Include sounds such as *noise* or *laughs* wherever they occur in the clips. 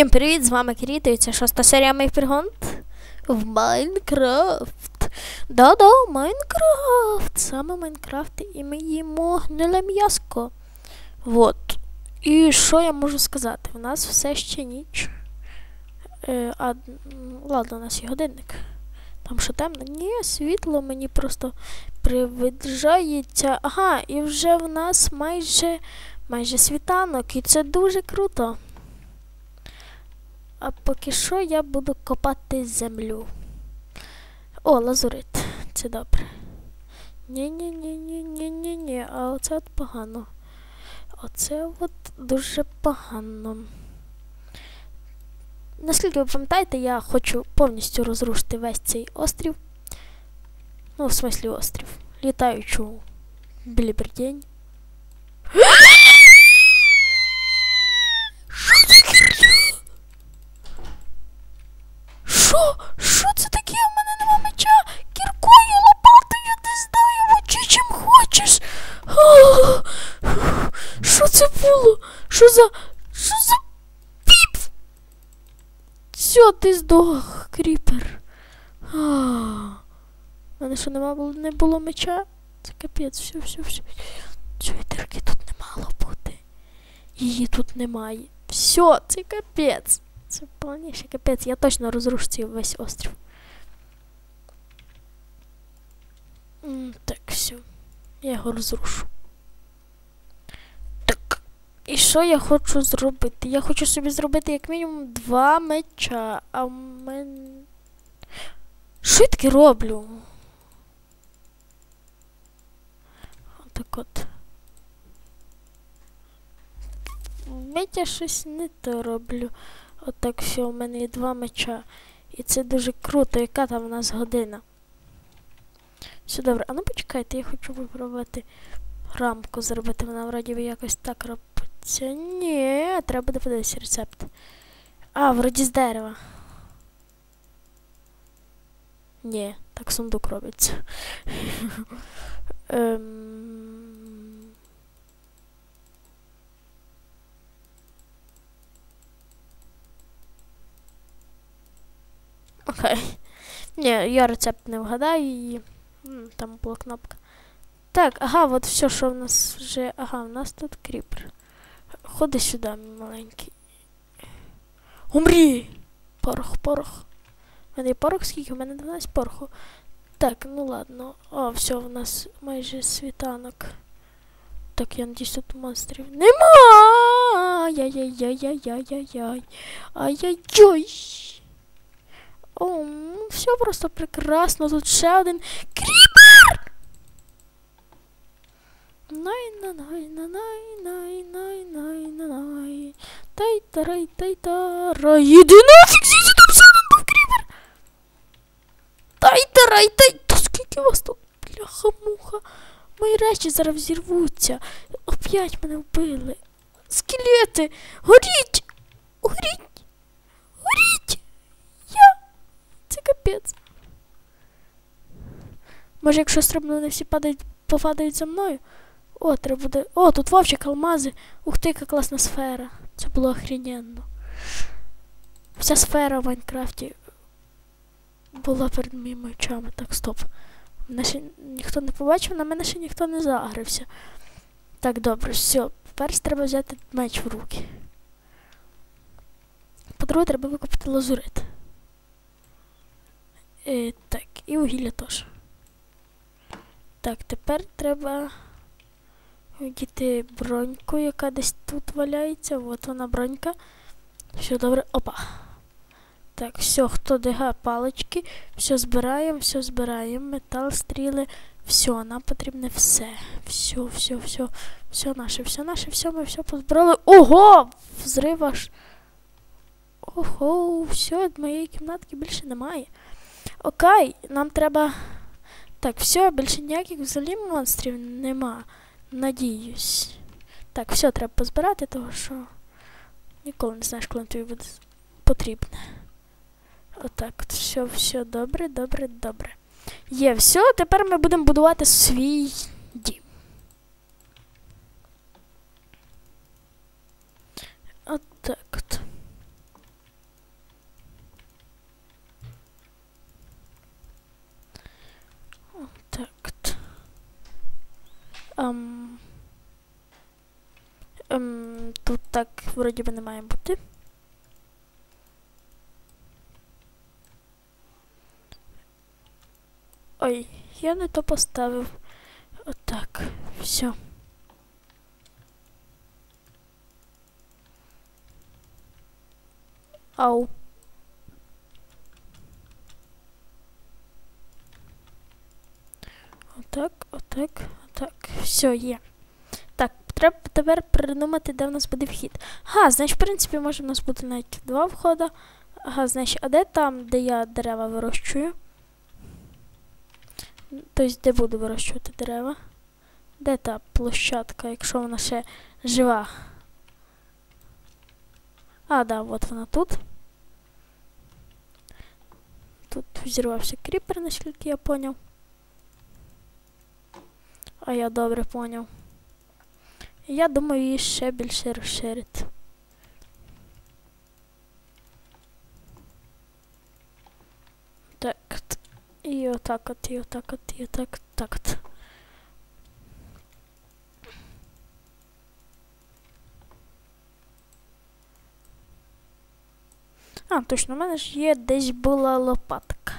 Всім привіт! З вами Кіріто і це шоста серія моїх пригод в Майнкрафт. Да-да, Майнкрафт. Саме Майнкрафт і ми їмо гниле м'яско. Вот. І що я можу сказати? У нас все ще ніч. Е, а, ладно, у нас є годинник. Там що темно? Ні, світло мені просто привиджається. Ага, і вже в нас майже, майже світанок, і це дуже круто. А поки що я буду копати землю. О, лазурит. Це добре. Ні-ні-ні-ні-ні-ні-ні. А оце от погано. Оце от дуже погано. Наскільки ви пам'ятаєте, я хочу повністю розрушити весь цей острів. Ну, в смислі острів. Літаючу білібердень. Що це херня? Що? Що це таке? У мене нема меча? Кіркою, лопатою, не знаю, мочи чим хочеш. Що це було? Що за. Що за піп? Все, ти здох, кріпер. У мене що нема було, не було меча? Це капець, все, все, все. Цієї дірки тут не мало бути. Її тут немає. Все, це капець. Це повніший капець. Я точно розрушу цей весь острів. Так, все. Я його розрушу. Так. І що я хочу зробити? Я хочу собі зробити як мінімум два меча, а в мене. Що я таке роблю? Отак от. Я щось не то роблю. Отак все, у мене є два меча. І це дуже круто, яка там у нас година. Все добре, а ну почекайте, я хочу випробувати рамку зробити. Вона вроді би якось так робиться. Ні, треба буде подивитися рецепт. А, вроді з дерева. Ні, так сундук робиться. *laughs* Ем... Окей. Ні, я рецепт не вгадаю і. Там була кнопка. Так, ага, от все, що в нас вже. Ага, в нас тут кріпер. Ходи сюди, мій маленький. Умрі! Порох, порох. У мене порох, скільки? У мене 12 пороху. Так, ну ладно. О, все, в нас майже світанок. Так, я надіюсь, тут монстрів нема. Ай-яй-яй-яй-яй-яй-яй. Ай-яй-яй. О, ну, все просто прекрасно. Тут ще один кріпер. Най на най на най най най най на най. Тай тарай тай тарай. Іди нафіг звідси там все один був кріпер. Тай тарай тай. Та скільки вас тут бляха-муха Мої речі зараз взірвуться Оп'ять мене вбили. Скелети. Горіть! Горіть Я Це капець Може якщо стрибну, вони всі падають, попадають за мною о, треба буде. О, тут вовчик, алмази. Ух ти, яка класна сфера. Це було охрененно. Вся сфера в Майнкрафті була перед моїми очами. Так, стоп. Мене ще ніхто не побачив, на мене ще ніхто не загрився. Так, добре, все. Тепер треба взяти меч в руки. По-друге, треба викопати лазурит. Е, так, і вугілля теж. Так, тепер треба. Діти броньку, яка десь тут валяється. От вона бронька. Все добре. Опа. Так, все, хто дига палички, все збираємо, все збираємо. Метал, стріли. Все, нам потрібне все. Все, все, все, все наше, все наше, все, ми все позбирали. Ого! Взрив аж. Ого, все, моєї кімнатки більше немає. Окей, нам треба. Так, все, більше ніяких взагалі монстрів нема. Надіюсь. Так, все треба позбирати, того що ніколи не знаєш, коли тобі буде потрібне. Отак, от все, все добре, добре, добре. Є, все, тепер ми будемо будувати свій дім. Отак от. Ем, ем, Тут так вроді би не має бути. Ой, я не то поставив. Отак, все. Ау. Отак, отак, отак. Все, є. Так, треба тепер придумати, де в нас буде вхід. Ага, значить, в принципі, може в нас бути навіть два входи. Ага, значить, а де там, де я дерева вирощую? Тобто, де буду вирощувати дерева? Де та площадка, якщо вона ще жива? А, да, от вона тут. Тут взірвався кріпер, наскільки я поняв. А я добре поняв. Я думаю її ще більше розширити. Так. І отак от, і отак от, і отак от, так от. А, точно, у мене ж є десь була лопатка.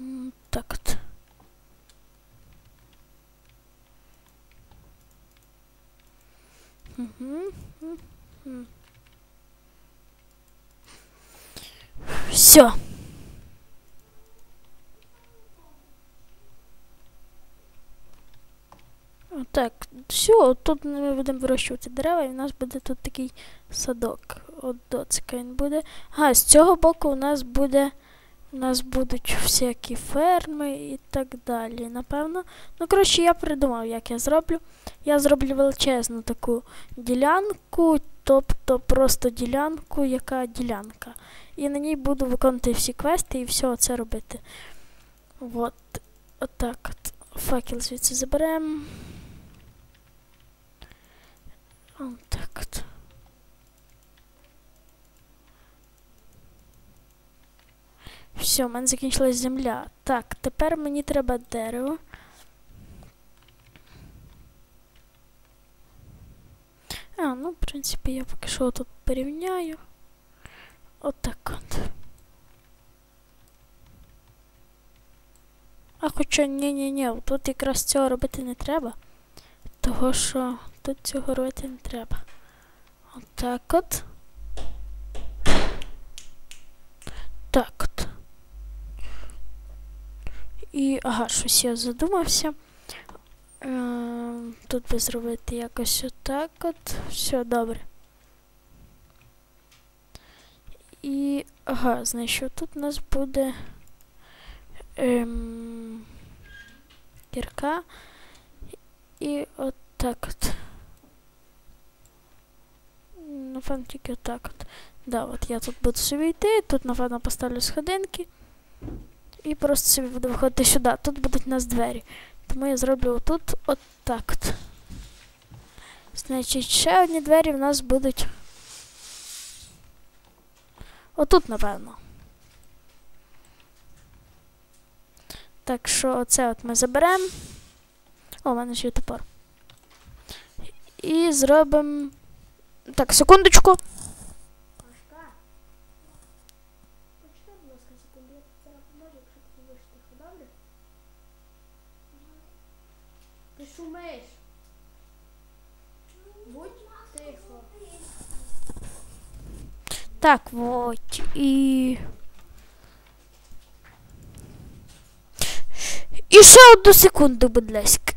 М, Так от. Все. Так, все, тут ми будемо вирощувати дерева, і в нас буде тут такий садок. От доцика він буде. А, з цього боку у нас буде. У нас будуть всякі ферми і так далі, напевно. Ну, коротше, я придумав, як я зроблю. Я зроблю величезну таку ділянку, тобто просто ділянку, яка ділянка. І на ній буду виконувати всі квести і все це робити. От, отак от. Факел звідси заберемо. Так от. Все, в мене закінчилась земля. Так, тепер мені треба дерево. А, ну, в принципі, я поки що тут порівняю. Отак от. А хоча ні-ні-ні, тут якраз цього робити не треба. Того що тут цього робити не треба. Отак от. Так от. І, ага, щось я задумався. Е, тут би зробити якось отак от. Все добре. І, ага, значить, тут у нас буде ем, кірка. І отак от. Напевно, тільки отак от. Да, от я тут буду собі йти, тут, напевно, поставлю сходинки. І просто собі буду виходити сюди. Тут будуть у нас двері. Тому я зроблю отут отак от. Значить, ще одні двері в нас будуть. Отут, напевно. Так що оце от ми заберемо. О, у мене ще є топор. І зробимо. Так, секундочку. Ти шумиш. Будь тихо. Так, вот. І. І ще одну секунду, будь ласка.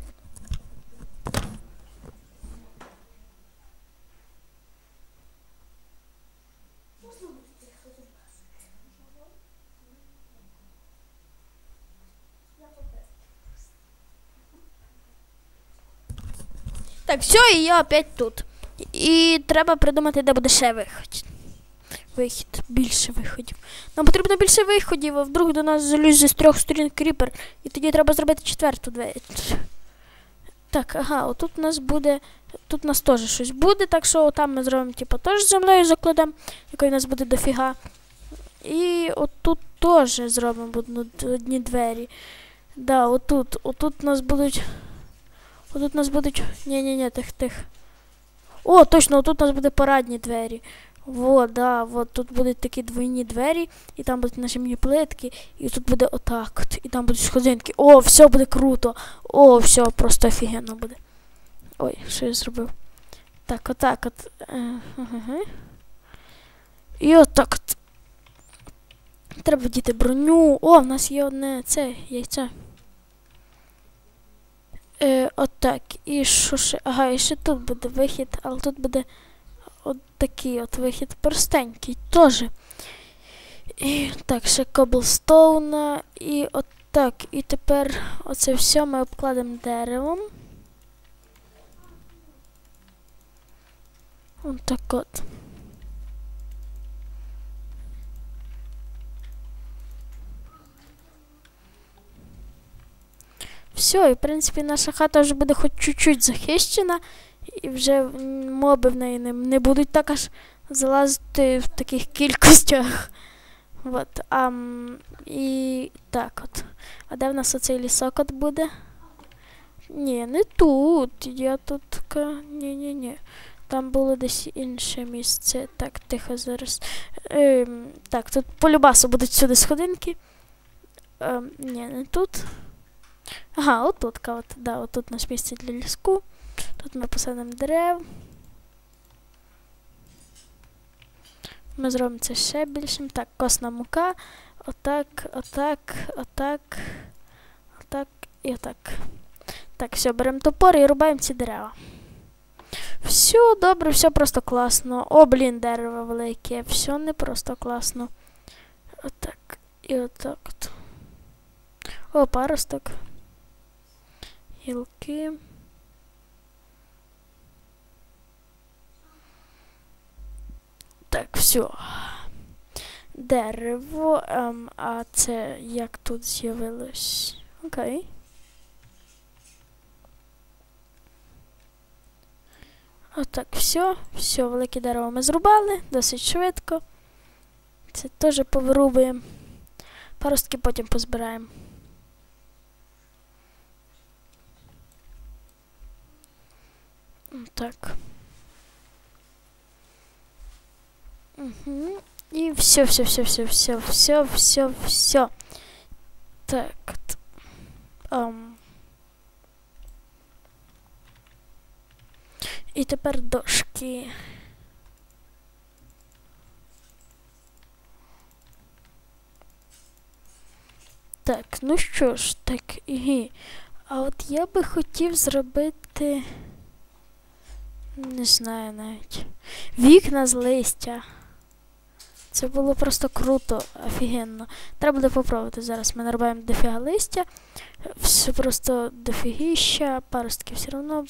Так, все, і я опять тут. І треба придумати, де буде ще вихід. Вихід, більше виходів. Нам потрібно більше виходів, а вдруг до нас залізе з трьох сторін кріпер. І тоді треба зробити четверту двері. Так, ага, отут у нас буде. Тут у нас теж щось буде, так що там ми зробимо, типу, теж землею закладемо, якої у нас буде дофіга. І отут теж зробимо одні двері. Да, отут. Отут у нас будуть. Отут нас будуть. Ні-ні-ні, тих тих. О, точно, отут у нас буде парадні двері. Во, да, вот тут будуть такі двойні двері, і там будуть наші плитки, і тут буде отак от, і там будуть сходинки. О, все буде круто. О, все, просто офігенно буде. Ой, що я зробив? Так, отак от. Е. І отак от. Треба вдіти броню. О, в нас є одне це яйце. Е, отак. І що ще? Ага, і ще тут буде вихід, але тут буде от такий от вихід простенький теж. І так, ще коблстоуна. І отак. І тепер оце все ми обкладемо деревом. От так от. Все, і в принципі наша хата вже буде хоч чуть-чуть захищена, і вже моби в неї не, не будуть так аж залазити в таких кількостях. *laughs* От, а, і так от. А де в нас оцей лісок от буде? Ні, не тут. Я тут. Ні-ні-ні. Там було десь інше місце. Так, тихо зараз. Ем, так, тут по любасу будуть сюди сходинки. Ем, ні, не тут. Ага, отут, от, да, отут наш місце для ліску. Тут ми посадимо дерев. Ми зробимо це ще більшим. Так, косна мука. Отак, отак, отак, отак і отак. Так, все, беремо топор і рубаємо ці дерева. Все добре, все просто класно. О, блін, дерево велике. Все не просто класно. Отак. І отак от. О, паросток. Гілки. Так, все. Дерево. Ем, а це як тут з'явилось? Окей. Отак, все. Все, велике дерево ми зрубали, досить швидко. Це теж повирубуємо. Паростки потім позбираємо. Так. Угу. И все, все, все, все, все, все, все, все. Так. Ам. І тепер дошки. Так, ну що ж, так, ігі. А от я би хотів зробити. Не знаю навіть. Вікна з листя. Це було просто круто, офігенно. Треба буде попробувати зараз. Ми нарубаємо дофіга листя. Все просто дофігіща, паростки все одно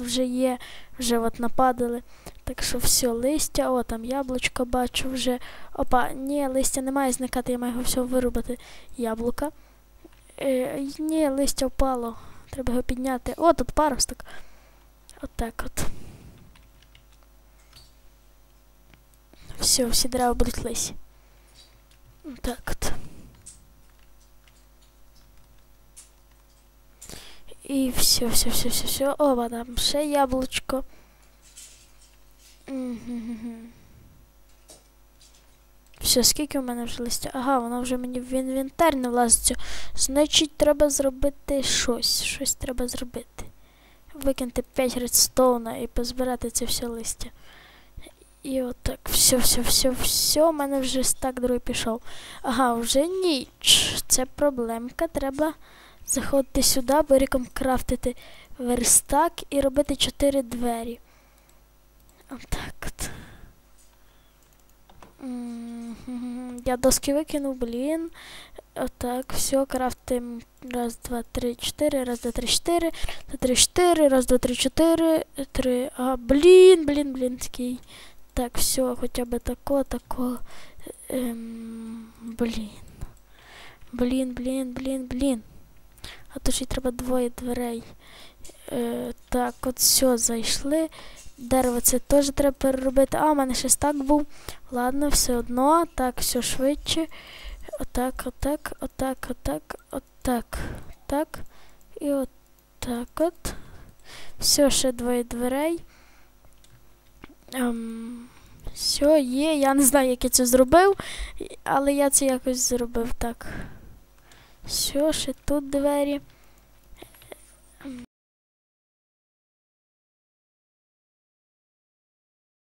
вже є, вже от нападали. Так що все, листя, о, там яблучко бачу вже. Опа, ні, листя не має зникати, я маю його все вирубати. Яблука. Е, ні, листя впало. Треба його підняти. О, тут паросток. Отак от. Все, всі дерева будуть лисі. Так от. І все, все, все, все, все. О, там ще яблучко. Все, скільки у мене вже листя? Ага, воно вже мені в інвентар не влазиться. Значить, треба зробити щось. Щось треба зробити. Викинути 5 редстоуна і позбирати це все листя. І отак, все, все, все, все, у мене вже стак другий пішов. Ага, вже ніч. Це проблемка. Треба заходити сюди, беріком крафтити верстак і робити чотири двері. Отак от. Я доски викинув, блін. Отак, все, крафтим. Раз, два, три, чотири, раз, два, три, чотири, два, три, чотири, раз, два, три, чотири, три. Ага, блін, блін, блін, такий. Так, все, хоча б тако, тако. Ем, блін. Блін, блін, блін, блін. А то ще треба двоє дверей. Е, так, от все, зайшли. Дерево це теж треба переробити. А, у мене ще стак був. Ладно, все одно. Так, все швидше. Отак, отак, отак, отак, отак. так. І от так от. Все, ще двоє дверей. Ем, все, є. Я не знаю, як я це зробив, але я це якось зробив так. Все, ще тут двері.